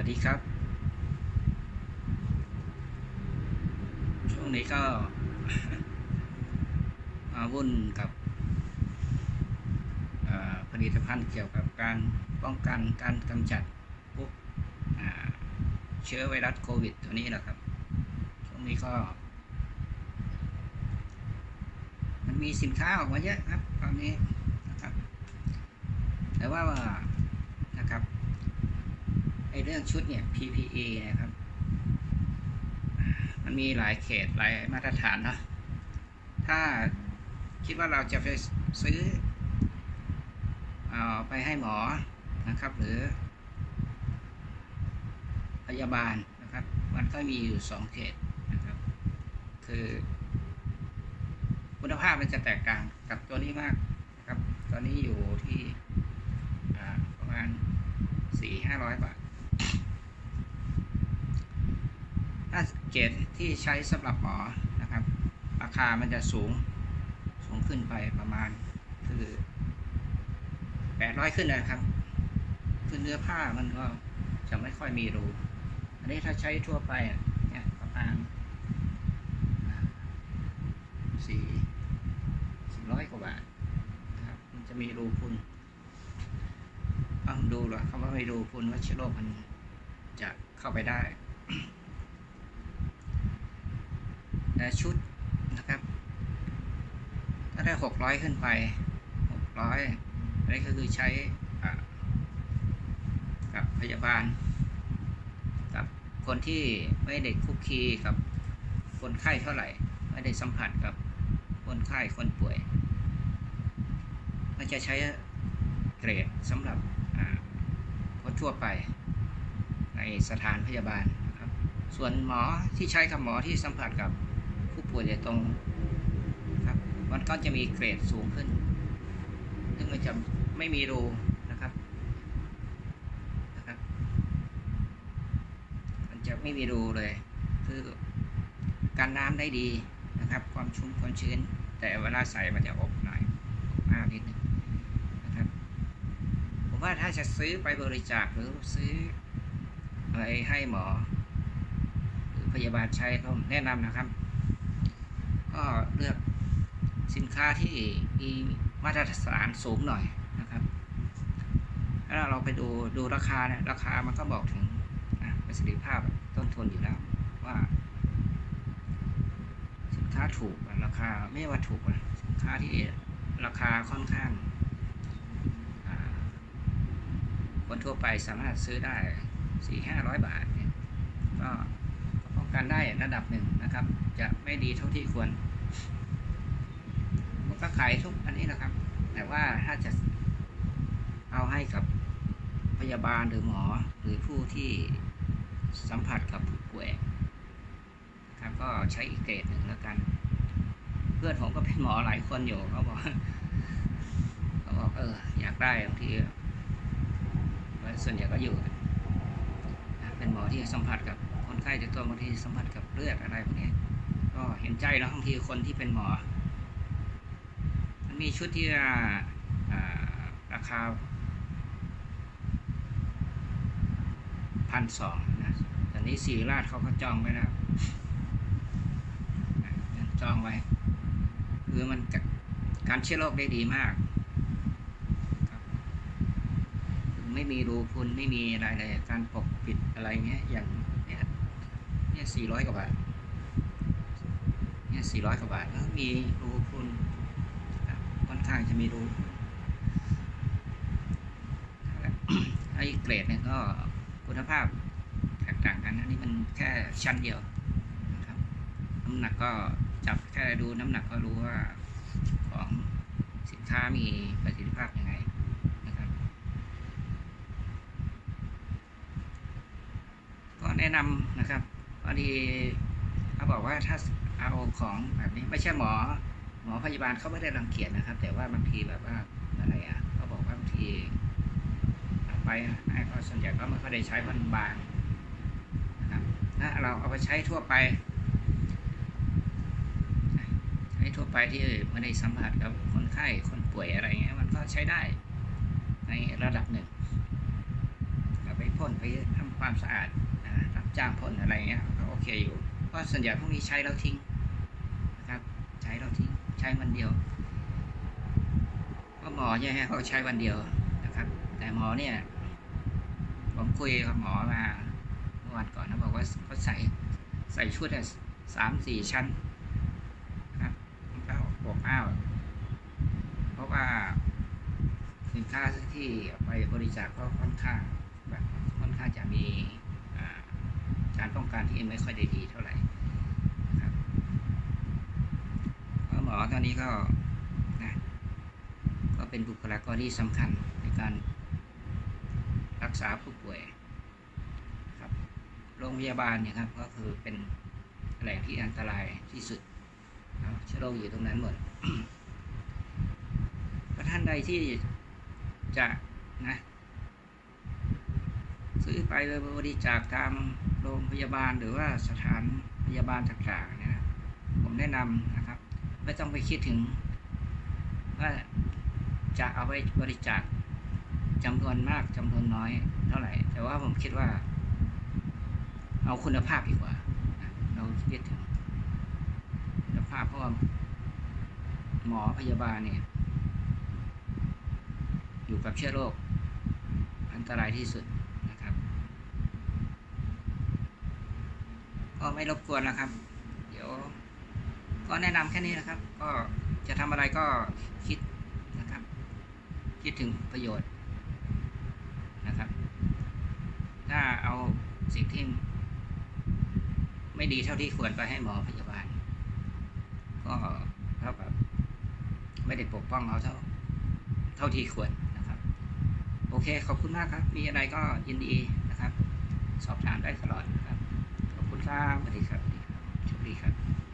วัสดีครับ ช่วงนี้ก็มาวุ่นกับผลิตภัณฑ์เกี่ยวกับการป้องกันการกำจัดพวกเชื้อไวรัสโควิด ตัวนี้นะครับ ช่วงนี้ก็ มันมีสินค้าออกมาเยอะครับตอนนี้นะครับ แต่ว่า เรื่องชุดเนี่ย PPE นะครับ มันมีหลายเขตหลายมาตรฐานเนาะถ้าคิดว่าเราจะไปซื้อเอาไปให้หมอนะครับ หรือพยาบาลนะครับ มันก็มีอยู่สองเขตนะครับ คือ คุณภาพมันจะแตกต่างกับตัวนี้มากนะครับ ตอนนี้อยู่ที่ประมาณสี่ห้าร้อยบาท ถ้า เกรดที่ใช้สำหรับหมอนะครับ ราคามันจะสูงสูงขึ้นไปประมาณคือแปดร้อยขึ้นนะครับ คือเนื้อผ้ามันก็จะไม่ค่อยมีรู อันนี้ถ้าใช้ทั่วไปเนี่ยประมาณสี่สี่ร้อยกว่าบาทนะครับ มันจะมีรูพุนต้องดูหรอเขาว่าไม่รูพุนว่าเชื้อโรคมันจะเข้าไปได้ และชุดนะครับถ้าได้หกร้อยขึ้นไปหกร้อยอันนี้ก็คือใช้กับพยาบาล กับคนที่ไม่ได้คุกคีกับคนไข้เท่าไหร่ ไม่ได้สัมผัสกับคนไข้คนป่วย มันจะใช้เกรดสำหรับคนทั่วไปในสถานพยาบาลนะครับ ส่วนหมอที่ใช้กับหมอที่สัมผัสกับ ป่วยโดยตรงครับ มันก็จะมีเกรดสูงขึ้น ซึ่งมันจะไม่มีรูนะครับนะครับ มันจะไม่มีรูเลย คือการน้ำได้ดีนะครับ ความชุ่มความชื้น แต่เวลาใส่มันจะอบหน่อยอบมากนิดนึงนะครับ ผมว่าถ้าจะซื้อไปบริจาคหรือซื้ออะไรให้หมอหรือพยาบาลใช้ก็แนะนำนะครับ ก็เลือกสินค้าที่มีมาตรฐานสูงหน่อยนะครับถ้าเราไปดูดูราคาเนี่ยราคามันก็บอกถึงประสิทธิภาพต้นทุนอยู่แล้วว่า สินค้าถูกราคาไม่ว่าถูกสินค้าที่ราคาค่อนข้างคนทั่วไปสามารถซื้อได้สี่ห้าร้อยบาทเนี่ยก็ก็ป้องกันได้ระดับหนึ่ง นะครับ จะไม่ดีเท่าที่ควรผมก็ขายทุกอันนี้นะครับ แต่ว่าถ้าจะเอาให้กับพยาบาลหรือหมอหรือผู้ที่สัมผัสกับผู้ป่วยครับก็ใช้อีกเกรดหนึ่งแล้วกัน เพื่อนผมก็เป็นหมอหลายคนอยู่เขาบอกเขาบอกเอออยากได้บางทีส่วนใหญ่ก็อยู่เป็นหมอที่สัมผัสกับ ข้โดยตัวบางทีสัมผัสกับเลือดอะไรพวกนี้ก็เห็นใจนะบางทีคนที่เป็นหมอ มันมีชุดที่าราคาพันสองนะตอนนี้สีราชเขาก็จองไว้แล้วนะจองไว้คือมันการเชื้อโรคได้ดีมากไม่มีรูพุนไม่มีอะไรเลยการปกปิดอะไรเงี้ยอย่าง เนี้ยเนี่ยสี่ร้อยกว่าบาทเนี่ยสี่ร้อยกว่าบาทแล้วมีรูพุนค่อนข้างจะมีรูไอ้เกรดเนี่ยก็คุณภาพแตกต่างกันอันนี้มันแค่ชั้นเดียวนะครับน้ำหนักก็จับแค่ดูน้ำหนักก็รู้ว่าของสินค้ามีประสิทธิภาพยังไงนะครับก็แนะนำนะครับ อดีเขาบอกว่าถ้าเอาของแบบนี้ไม่ใช่หมอ หมอพยาบาลเขาไม่ได้รังเกียจนะครับ แต่ว่าบางทีแบบว่าอะไรอะเขาบอกว่าบางทีไปไอ้ก็ส่วนใหญ่ก็ไม่ค่อยได้ใช้เพราะมันบางนะครับถ้าเราเอาไปใช้ทั่วไปใช้ทั่วไปที่ไม่ได้สัมผัสกับคนไข้คนป่วยอะไรเงี้ยมันก็ใช้ได้ในระดับหนึ่งเอาไปพ่นไปทำความสะอาด จ้างพ่นอะไรเงี้ยก็โอเคอยู่เพราะส่วนใหญ่พวกนี้ใช้แล้วทิ้งนะครับใช้แล้วทิ้งใช้วันเดียวเพราะหมอเนี่ยให้เขาใช้วันเดียวนะครับ แต่หมอเนี่ยผมคุยกับหมอมาเมื่อวันก่อนนะบอกว่าเขาใส่ใส่ชุดอะสามสี่ชั้นนะครับเก้าหกอ้าวเพราะว่าสินค้าที่ไปบริจาคก็ค่อนข้างแบบค่อนข้างจะมี การป้องกันที่ไม่ค่อยได้ดีเท่าไหร่นะครับหมอตอนนี้ก็นะก็เป็นบุคลากรที่สำคัญในการรักษาผู้ป่วยครับโรงพยาบาลเนี่ยครับก็คือเป็นแหล่งที่อันตรายที่สุดเชื้อโรคอยู่ตรงนั้นหมดถ้าท่านใดที่จะนะ ซื้อไปบริจาคตามโรงพยาบาลหรือว่าสถานพยาบาลต่างๆเนะผมแนะนำนะครับ ไม่ต้องไปคิดถึง ว่าจะเอาไปบริจาคจำนวนมากจำนวนน้อยเท่าไหร่ แต่ว่าผมคิดว่า เอาคุณภาพดีกว่า เราคิดถึงคุณภาพเพราะว่าหมอพยาบาลเนี่ยอยู่กับเชื้อโรคอันตรายที่สุดนะครับ ก็ไม่รบกวนนะครับ เดี๋ยว ก็แนะนำแค่นี้นะครับ ก็จะทำอะไรก็คิดนะครับ คิดถึงประโยชน์นะครับ ถ้าเอาสิ่งที่ไม่ดีเท่าที่ควรไปให้หมอพยาบาล ก็เท่ากับไม่ได้ปกป้องเขาเท่าเท่าที่ควรนะครับ โอเคขอบคุณมากครับ มีอะไรก็ยินดีนะครับ สอบถามได้ตลอด คณครับสวัสดีครับโชคดีครับ